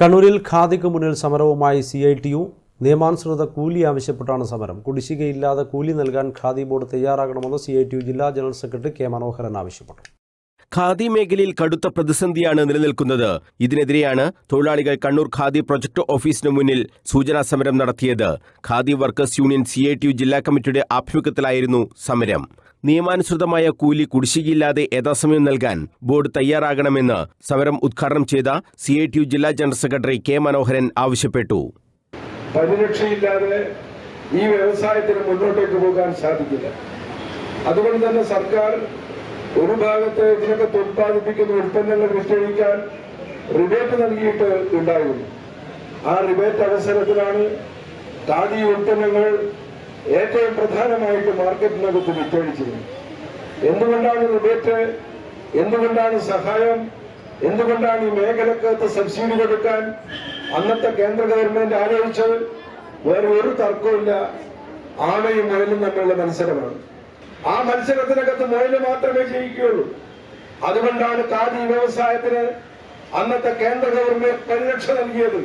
കണ്ണൂരിൽ ഖാദിക്ക് മുന്നിൽ സമരവുമായി സി ഐ ടി യു. നിയമാനുസൃത കൂലി ആവശ്യപ്പെട്ടാണ് സമരം. കുടിശ്ശികയില്ലാതെ കൂലി നൽകാൻ ഖാദി ബോർഡ് തയ്യാറാകണമെന്ന് സി ഐ ടി ജില്ലാ ജനറൽ സെക്രട്ടറി കെ മനോഹരൻ ആവശ്യപ്പെട്ടു. ഖാദി മേഖലയിൽ കടുത്ത പ്രതിസന്ധിയാണ് നിലനിൽക്കുന്നത്. ഇതിനെതിരെയാണ് തൊഴിലാളികൾ കണ്ണൂർ ഖാദി പ്രൊജക്ട് ഓഫീസിന് മുന്നിൽ സൂചനാ സമരം നടത്തിയത്. ഖാദി വർക്കേഴ്സ് യൂണിയൻ സി ജില്ലാ കമ്മിറ്റിയുടെ ആഭിമുഖ്യത്തിലായിരുന്നു സമരം. നിയമാനുസൃതമായ കൂലി കുടിശ്ശികയില്ലാതെ യഥാസമയം നൽകാൻ ബോർഡ് തയ്യാറാകണമെന്ന് സമരം ഉദ്ഘാടനം ചെയ്ത സി ഐ ടി യു ജില്ലാ ജനറൽ സെക്രട്ടറി കെ മനോഹരൻ ആവശ്യപ്പെട്ടു. പരിരക്ഷയില്ലാതെ ഈ വ്യവസായത്തിന് മുന്നോട്ടേക്ക് പോകാൻ സാധിക്കില്ല. അതുകൊണ്ട് തന്നെ സർക്കാർ ഒരു ഭാഗത്ത് ഇതിനകത്ത് ഉത്പാദിപ്പിക്കുന്ന ഉൽപ്പന്നങ്ങൾ വിറ്റഴിക്കാൻ റിബേറ്റ് നൽകിയിട്ട് ഉണ്ടായിരുന്നു. ആ റിബേറ്റ് അവസരത്തിലാണ് ഖാദി ഉൽപ്പന്നങ്ങൾ ഏറ്റവും പ്രധാനമായിട്ട് മാർക്കറ്റിനകത്ത് വിറ്റഴിച്ചിരുന്നു. എന്തുകൊണ്ടാണ് റിബേറ്റ് എന്തുകൊണ്ടാണ് സഹായം? എന്തുകൊണ്ടാണ് ഈ മേഖലക്കകത്ത് സബ്സിഡി കൊടുക്കാൻ അന്നത്തെ കേന്ദ്ര ഗവൺമെന്റ് ആലോചിച്ചത്? വേറെ ഒരു തർക്കമില്ല ആമയും മുയലും തമ്മിലുള്ള മത്സരമാണ്. ആ മത്സരത്തിനകത്ത് മുയൽ മാത്രമേ ജയിക്കുകയുള്ളൂ. അതുകൊണ്ടാണ് കാതി വ്യവസായത്തിന് അന്നത്തെ കേന്ദ്ര ഗവൺമെന്റ് പരിരക്ഷ നൽകിയത്.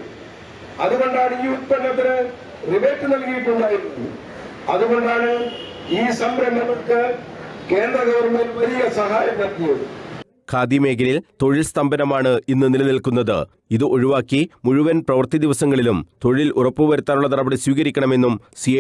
അതുകൊണ്ടാണ് ഈ ഉത്പന്നത്തിന് റിബേറ്റ് നൽകിയിട്ടുണ്ടായിരുന്നത്. അതുകൊണ്ടാണ് ഈ സംരംഭങ്ങൾക്ക് കേന്ദ്ര ഗവൺമെന്റ് വലിയ സഹായം നൽകിയത്. ഖാദി മേഖലയിൽ തൊഴിൽ സ്തംഭനമാണ് ഇന്ന് നിലനിൽക്കുന്നത്. ഇത് ഒഴിവാക്കി മുഴുവൻ പ്രവൃത്തി ദിവസങ്ങളിലും തൊഴിൽ ഉറപ്പുവരുത്താനുള്ള നടപടി സ്വീകരിക്കണമെന്നും സി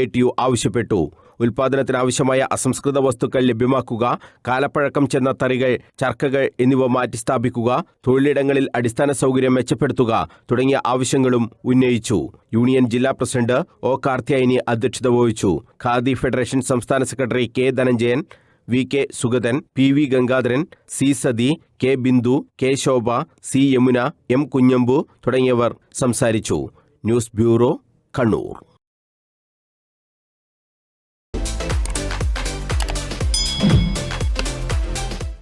ആവശ്യപ്പെട്ടു. ഉൽപാദനത്തിനാവശ്യമായ അസംസ്കൃത വസ്തുക്കൾ ലഭ്യമാക്കുക കാലപ്പഴക്കം ചെന്ന തറികൾ ചർക്കകൾ എന്നിവ മാറ്റിസ്ഥാപിക്കുക തൊഴിലിടങ്ങളിൽ അടിസ്ഥാന സൗകര്യം മെച്ചപ്പെടുത്തുക തുടങ്ങിയ ആവശ്യങ്ങളും ഉന്നയിച്ചു. യൂണിയൻ ജില്ലാ പ്രസിഡന്റ് ഒ. കാർത്തിയായനി അധ്യക്ഷത വഹിച്ചു. ഖാദി ഫെഡറേഷൻ സംസ്ഥാന secretary K. Dhananjayan V. K. Sugathan P. V. Gangadharan C. Sathi K. Bindu K. Shobha C. Yamuna M. Kunhambu തുടങ്ങിയവർ സംസാരിച്ചു. News bureau Kannur.